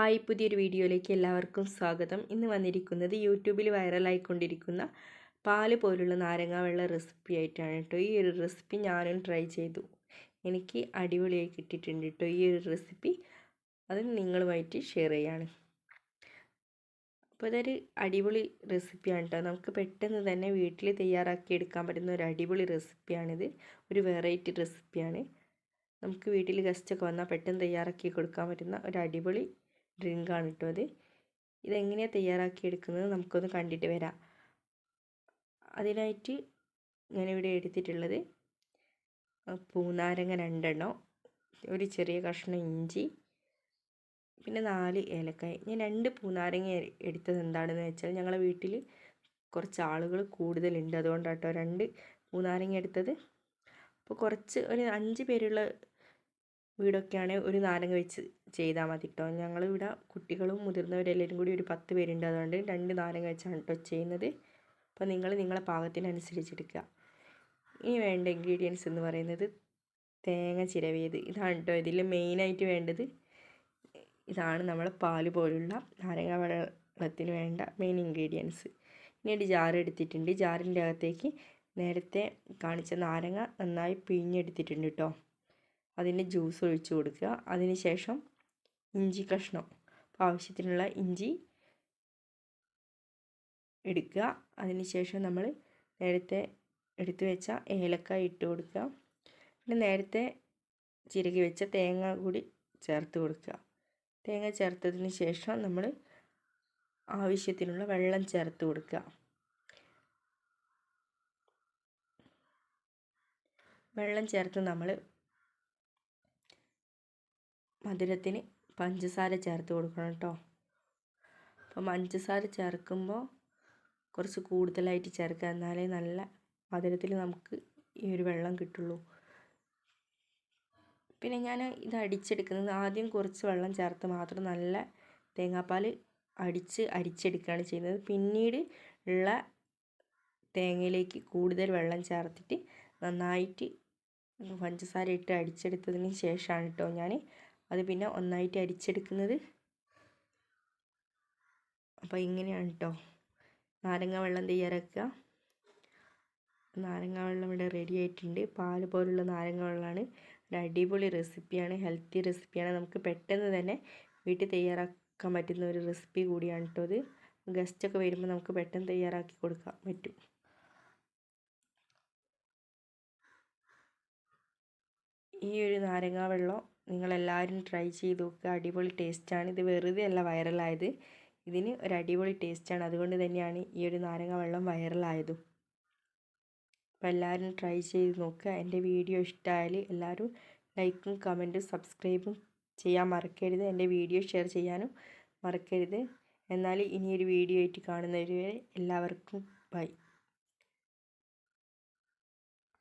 Hi പുതിയൊരു വീഡിയോയിലേക്ക് എല്ലാവർക്കും സ്വാഗതം. ഇന്ന് വന്നിരിക്കുന്നത് യൂട്യൂബിൽ വൈറലായിക്കൊണ്ടിരിക്കുന്ന പാൽ പോലുള്ള നാരങ്ങ വെള്ള റെസിപ്പി ആയിട്ടാണ് കേട്ടോ. ഈ ഒരു റെസിപ്പി ഞാനും ട്രൈ ചെയ്തു. എനിക്ക് അടിപൊളിയായി കിട്ടിയിട്ടുണ്ട് കേട്ടോ ഈ ഒരു റെസിപ്പി അത് നിങ്ങളുമായിട്ട് ഷെയർ ചെയ്യാണ്. അപ്പോൾ ഇതൊരു അടിപൊളി റെസിപ്പിയാണ് കേട്ടോ. നമുക്ക് പെട്ടെന്ന് തന്നെ വീട്ടിൽ തയ്യാറാക്കി എടുക്കാൻ പറ്റുന്ന ഒരു അടിപൊളി റെസിപ്പിയാണിത് ഒരു വെറൈറ്റി റെസിപ്പിയാണ് നമുക്ക് വീട്ടിൽ ഗസ്റ്റൊക്കെ വന്നാൽ പെട്ടെന്ന് തയ്യാറാക്കി കൊടുക്കാൻ പറ്റുന്ന ഒരു അടിപൊളി ഡ്രിങ്കാണ് കേട്ടോ അത് ഇതെങ്ങനെയാണ് തയ്യാറാക്കി എടുക്കുന്നത് നമുക്കൊന്ന് കണ്ടിട്ട് വരാം. അതിനായിട്ട് ഞാനിവിടെ എടുത്തിട്ടുള്ളത് പൂനാരങ്ങ രണ്ടെണ്ണം ഒരു ചെറിയ കഷ്ണം ഇഞ്ചി പിന്നെ നാല് ഏലക്കായ. ഞാൻ രണ്ട് പൂനാരങ്ങ എടുത്തത് എന്താണെന്ന് വെച്ചാൽ ഞങ്ങളെ വീട്ടിൽ കുറച്ച് ആളുകൾ കൂടുതലുണ്ട്. അതുകൊണ്ടാട്ടോ രണ്ട് പൂനാരങ്ങ എടുത്തത്. അപ്പോൾ കുറച്ച് ഒരു അഞ്ച് പേരുള്ള വീടൊക്കെയാണ് ഒരു നാരങ്ങ വെച്ച് ചെയ്താൽ മതി കേട്ടോ ഞങ്ങളിവിടെ കുട്ടികളും മുതിർന്നവരെല്ലാവരും കൂടി ഒരു പത്ത് പേരുണ്ട്. അതുകൊണ്ട് രണ്ട് നാരങ്ങ വെച്ചാണ് കേട്ടോ ചെയ്യുന്നത്. അപ്പോൾ നിങ്ങൾ നിങ്ങളെ പാകത്തിനനുസരിച്ചെടുക്കുക. ഇനി വേണ്ട ഇൻഗ്രീഡിയൻസ് എന്ന് പറയുന്നത് തേങ്ങ ചിരവിയത് ഇതാണ് കേട്ടോ ഇതിൽ മെയിനായിട്ട് വേണ്ടത്. ഇതാണ് നമ്മളെ പാൽ പോലുള്ള നാരങ്ങ വെള്ളത്തിന് വേണ്ട മെയിൻ ഇൻഗ്രീഡിയൻസ് ഇനി ഒരു ജാർ എടുത്തിട്ടുണ്ട്. ജാറിന്റെ അകത്തേക്ക് നേരത്തെ കാണിച്ച നാരങ്ങ നന്നായി പിഴിഞ്ഞെടുത്തിട്ടുണ്ട് കേട്ടോ അതിന്റെ ജ്യൂസ് ഒഴിച്ച് കൊടുക്കുക. അതിന് ശേഷം ഇഞ്ചി കഷ്ണം. ആവശ്യത്തിനുള്ള ഇഞ്ചി എടുക്കുക. അതിനുശേഷം നമ്മൾ നേരത്തെ എടുത്തു വെച്ച ഏലക്കായ ഇട്ട് കൊടുക്കുക. പിന്നെ നേരത്തെ ചിരകി വെച്ച തേങ്ങ കൂടി ചേർത്ത് കൊടുക്കുക. തേങ്ങ ചേർത്തതിന് ശേഷം നമ്മൾ ആവശ്യത്തിനുള്ള വെള്ളം ചേർത്ത് കൊടുക്കുക. വെള്ളം ചേർത്ത് നമ്മൾ മധുരത്തിന് പഞ്ചസാര ചേർത്ത് കൊടുക്കണം കേട്ടോ. അപ്പോൾ പഞ്ചസാര ചേർക്കുമ്പോൾ കുറച്ച് കൂടുതലായിട്ട് ചേർക്കുക. എന്നാലേ നല്ല മധുരത്തിൽ നമുക്ക് ഈ ഒരു വെള്ളം കിട്ടുള്ളൂ. പിന്നെ ഞാൻ ഇത് അടിച്ചെടുക്കുന്നത് ആദ്യം കുറച്ച് വെള്ളം ചേർത്ത് മാത്രം നല്ല തേങ്ങാപ്പാൽ അടിച്ച് അരിച്ചെടുക്കുകയാണ് ചെയ്യുന്നത്. പിന്നീട് ഉള്ള തേങ്ങയിലേക്ക് കൂടുതൽ വെള്ളം ചേർത്തിട്ട് നന്നായിട്ട് പഞ്ചസാര ഇട്ട് അടിച്ചെടുത്തതിന് ശേഷമാണ് കേട്ടോ ഞാൻ അത് പിന്നെ ഒന്നായിട്ട് അരിച്ചെടുക്കുന്നത്. അപ്പോൾ ഇങ്ങനെയാണ് കേട്ടോ നാരങ്ങ വെള്ളം തയ്യാറാക്കുക. നാരങ്ങ വെള്ളം ഇവിടെ റെഡി ആയിട്ടുണ്ട്. പാൽ പോലുള്ള നാരങ്ങ വെള്ളമാണ്. ഒരു അടിപൊളി റെസിപ്പിയാണ് ഹെൽത്തി റെസിപ്പിയാണ് നമുക്ക് പെട്ടെന്ന് തന്നെ വീട്ടിൽ തയ്യാറാക്കാൻ പറ്റുന്ന ഒരു റെസിപ്പി കൂടിയാണ് കേട്ടോ അത് ഗസ്റ്റൊക്കെ വരുമ്പോൾ നമുക്ക് പെട്ടെന്ന് തയ്യാറാക്കി കൊടുക്കാൻ പറ്റും. ഈ ഒരു നാരങ്ങാ വെള്ളം നിങ്ങളെല്ലാവരും ട്രൈ ചെയ്ത് നോക്കുക അടിപൊളി ടേസ്റ്റാണ് ഇത് വെറുതെ അല്ല വൈറലായത് ഇതിന് ഒരു അടിപൊളി ടേസ്റ്റാണ് അതുകൊണ്ട് തന്നെയാണ് ഈ ഒരു നാരങ്ങ വെള്ളം വൈറലായതും അപ്പോൾ എല്ലാവരും ട്രൈ ചെയ്ത് നോക്കുക എന്റെ വീഡിയോ ഇഷ്ടമായാൽ എല്ലാവരും ലൈക്കും കമന്റും സബ്സ്ക്രൈബും ചെയ്യാൻ മറക്കരുത്. എന്റെ വീഡിയോ ഷെയർ ചെയ്യാനും മറക്കരുത്. എന്നാൽ ഇനിയൊരു വീഡിയോ ആയിട്ട് കാണുന്നവരെ എല്ലാവർക്കും ബൈ